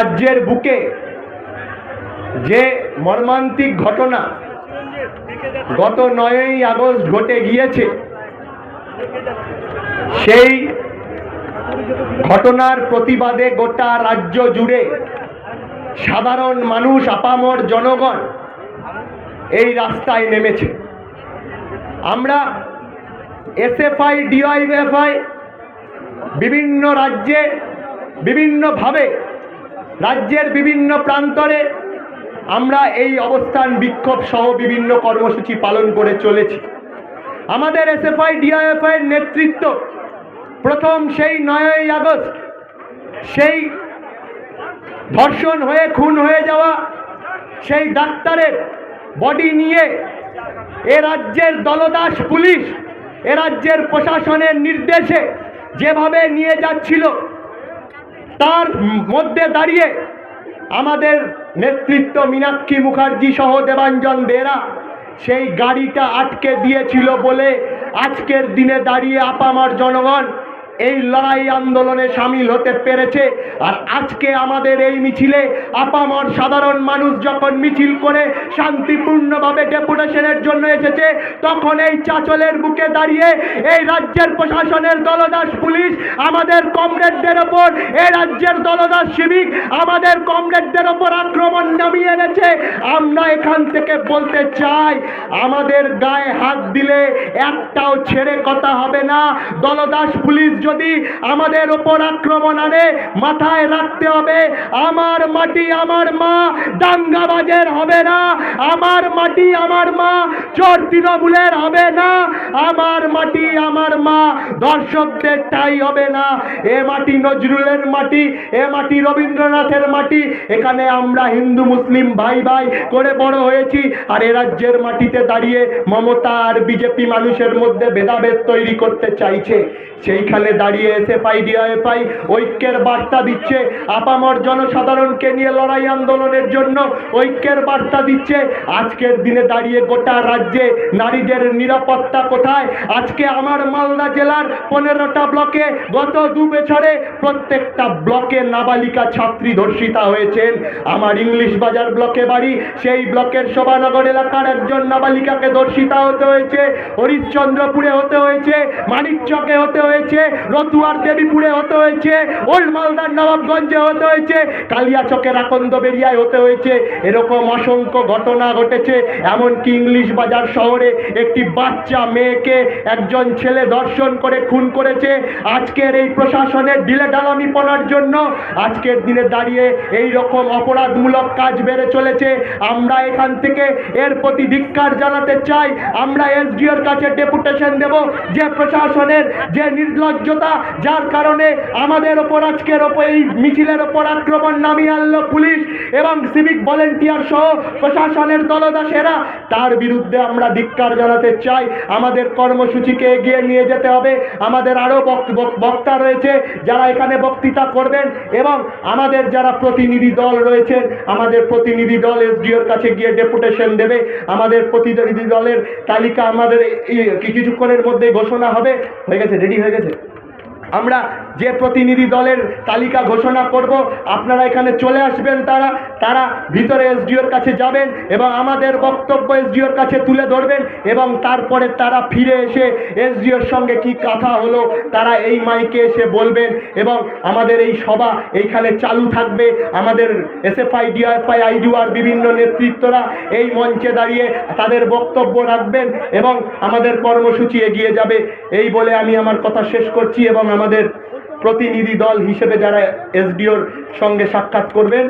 রাজ্যের বুকে যে মর্মান্তিক ঘটনা গত নয়ই আগস্ট ঘটে গিয়েছে, সেই ঘটনার প্রতিবাদে গোটা রাজ্য জুড়ে সাধারণ মানুষ, আপামর জনগণ এই রাস্তায় নেমেছে। আমরা এসএফআই, ডিওয়াইএফআই, বিভিন্ন রাজ্যে বিভিন্নভাবে রাজ্যের বিভিন্ন প্রান্তরে আমরা এই অবস্থান বিক্ষোভ সহ বিভিন্ন কর্মসূচি পালন করে চলেছি। আমাদের এস এসএফআই ডিওএফআই এর নেতৃত্ব প্রথম সেই নয়ই আগস্ট সেই ধর্ষণ হয়ে, খুন হয়ে যাওয়া সেই ডাক্তারের বডি নিয়ে এ রাজ্যের দলদাস পুলিশ, এ রাজ্যের প্রশাসনের নির্দেশে যেভাবে নিয়ে যাচ্ছিল তার মধ্যে দাঁড়িয়ে আমাদের নেতৃত্ব মীনাক্ষী মুখার্জি সহ দেবাঞ্জন বেরা সেই গাড়িটা আটকে দিয়েছিল বলে আজকের দিনে দাঁড়িয়ে আপামার জনগণ এই লড়াই আন্দোলনে সামিল হতে পেরেছে। আর আজকে আমাদের এই মিছিলে আপামর সাধারণ মানুষ যখন মিছিল করে শান্তিপূর্ণভাবে ডেপুটেশনের জন্য এসেছে, তখন এই চাচলের বুকে দাঁড়িয়ে এই রাজ্যের প্রশাসনের দলদাস পুলিশ, আমাদের কমরেডদের ওপর, এই রাজ্যের দলদাস সিভিক আমাদের কমরেডদের ওপর আক্রমণ নামিয়ে এনেছে। আমরা এখান থেকে বলতে চাই, আমাদের গায়ে হাত দিলে একটাও ছেড়ে কথা হবে না। দলদাস পুলিশ যদি আমাদের ওপর আক্রমণ আনে, মাথায় রাখতে হবে, আমার মাটি আমার মা, দাঙ্গাবাজের হবে না। আমার মাটি আমার মা, চোর তৃণমূলের হবে না। আমার মাটি আমার মা, দর্শকদের টাই হবে না। এ মাটি নজরুলের মাটি, এ মাটি রবীন্দ্রনাথের মাটি। এখানে আমরা হিন্দু, মুসলিম ভাই ভাই করে বড় হয়েছি আর এ রাজ্যের মাটিতে দাঁড়িয়ে মমতা আর বিজেপি মানুষের মধ্যে ভেদাভেদ তৈরি করতে চাইছে। সেইখানে দাঁড়িয়ে এসে পাই ডিআইএফআই ঐক্যের বার্তা দিচ্ছে। আপামর জনসাধারণকে নিয়ে লড়াই আন্দোলনের জন্য ঐক্যের বার্তা দিচ্ছে। আজকের দিনে দাঁড়িয়ে গোটা রাজ্যে নারীদের নিরাপত্তা কোথায়? আজকে আমার মালদা জেলার পনেরোটা ব্লকে গত দু বছরে প্রত্যেকটা ব্লকে নাবালিকা ছাত্রী ধর্ষিতা হয়েছেন। আমার ইংলিশ বাজার ব্লকে বাড়ি, সেই ব্লকের শোভানগর এলাকার একজন নাবালিকাকে ধর্ষিতা হতে হয়েছে, হরিশ্চন্দ্রপুরে হতে হয়েছে, মানিকচকে হতে হয়েছে রতুয়ার দেবীপুরে হতে হয়েছে, ওল্ড মালদার নবাবগঞ্জে হতে হয়েছে কালিয়াচকের আকন্দ বেরিয়ায় হতে হয়েছে। এরকম অসংখ্য ঘটনা ঘটেছে, এমনকি ইংলিশ বাজার শহরে একটি বাচ্চা মেয়েকে একজন ছেলে ধর্ষণ করে খুন করেছে। আজকের এই প্রশাসনের ঢিলে ঢালামিপনার জন্য আজকের দিনে দাঁড়িয়ে এই রকম অপরাধমূলক কাজ বেড়ে চলেছে। আমরা এখান থেকে এর প্রতি ধিক্কার জানাতে চাই। আমরা এসডিওর কাছে ডেপুটেশন দেব। যে প্রশাসনের যে নির্লজ্জতা যার কারণে আমাদের ওপর আজকের ওপর এই মিছিলের ওপর আক্রমণ নামিয়ে আনলো পুলিশ এবং সিভিক ভলেন্টিয়ার সহ প্রশাসনের দলদাসেরা। তার বিরুদ্ধে আমরা ধিক্কার জানাতে চাই। আমাদের কর্মসূচিকে এগিয়ে নিয়ে যেতে হবে। আমাদের আরও বক্তা রয়েছে যারা এখানে বক্তৃতা করবেন এবং আমাদের যারা প্রতিনিধি দল রয়েছে আমাদের প্রতিনিধি দল এসডিওর কাছে গিয়ে ডেপুটেশন দেবে। আমাদের প্রতিনিধি দলের তালিকা আমাদের কিছুক্ষণের মধ্যে ঘোষণা হবে। হয়ে গেছে? রেডি হয়ে গেছে? আমরা যে প্রতিনিধি দলের তালিকা ঘোষণা করব, আপনারা এখানে চলে আসবেন তারা তারা ভিতরে এসডিওর কাছে যাবেন এবং আমাদের বক্তব্য এসডিওর কাছে তুলে ধরবেন এবং তারপরে তারা ফিরে এসে এসডিওর সঙ্গে কি কথা হলো, তারা এই মাইকে এসে বলবেন এবং আমাদের এই সভা এইখানে চালু থাকবে। আমাদের এসএফআই ডিআইএফআই আইডিউআর বিভিন্ন নেতৃত্বরা এই মঞ্চে দাঁড়িয়ে তাদের বক্তব্য রাখবেন এবং আমাদের কর্মসূচি এগিয়ে যাবে। এই বলে আমি আমার কথা শেষ করছি এবং আমাদের প্রতিনিধি দল হিসেবে যারা এসডিওর সঙ্গে সাক্ষাৎ করবেন।